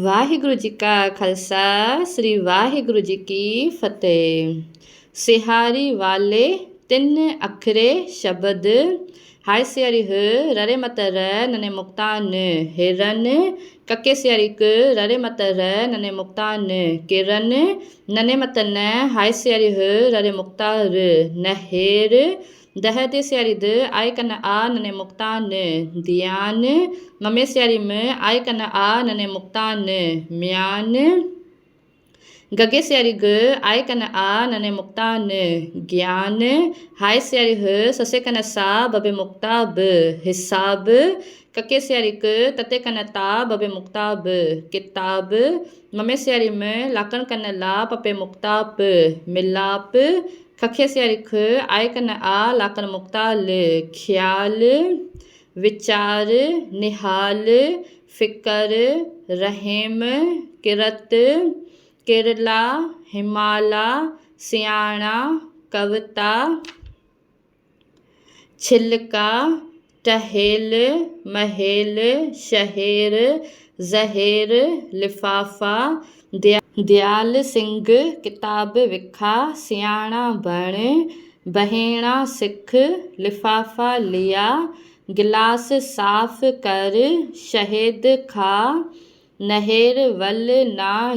ਵਾਹਿਗੁਰੂ ਜੀ ਕਾ ਖਾਲਸਾ ਸ੍ਰੀ ਵਾਹਿਗੁਰੂ ਜੀ ਕੀ ਫਤਿਹ ਸਿਹਾਰੀ ਵਾਲੇ ਤਿੰਨ ਅਖਰੇ ਸ਼ਬਦ ਹਾਇ ਸਿਆਰੀ ਹ ਰਰੇ ਮਤਰ ਨਨੇ ਮੁਕਤਾਨ ਹਿਰਨ ਕੱਕੇ ਸਿਆਰੀ ਕ ਰਰੇ ਮਤਰ ਨਨੇ ਮੁਕਤਾਨ ਕਿਰਨ ਨਨੇ ਮਤਨ ਹਾਇ ਸਿਆਰੀ ਹ ਰਰੇ ਮੁਕਤਾਰ ਨਹਿਰ ਦਹ ਤੇ ਸਿਆਰੀ Dehadesiaridu aikana a nane muktane diane. Mamesiarimu aikana a nane muktane miane. Gagesiarigu aikana a nane muktane gyane. Haisiarihu sasekana sa babe muktab hisab. कके सियारिक तते कनता बबे मुक्ताब किताब ममे सियारी में लाकन कनला पपे मुक्ताप मिलाप खखेसियारिख आयक न आ लाकन मुख्ताल ख्याल विचार निहाल फ़िकर रहम किरत केरला हिमाला सियाणा कविता छिलका टहेल महल शहर जहर लिफाफा दिया ਵਿਚਾਰ ਨਿਹਾਲ ਫਿਕਰ ਰਹਿਮ ਕਿਰਤ ਕਿਰਲਾ ਹਿਮਾਲਾ ਸਿਆਣਾ ਕਵਤਾ ਛਿਲਕਾ ਟਹਿਲ ਮਹਿਲ ਸ਼ਹਿਰ ਜ਼ਹਿਰ ਲਿਫਾਫਾ ਦਿਆ- ਦਿਆਲ ਸਿੰਘ ਕਿਤਾਬ ਵਿਖਾ ਸਿਆਣਾ ਬਣ ਬਹਿਣਾ ਸਿੱਖ ਲਿਫਾਫਾ ਲਿਆ ਗਿਲਾਸ ਸਾਫ਼ ਕਰ ਸ਼ਹਿਦ ਖਾ ਨਹਿਰ ਵੱਲ ਨਾ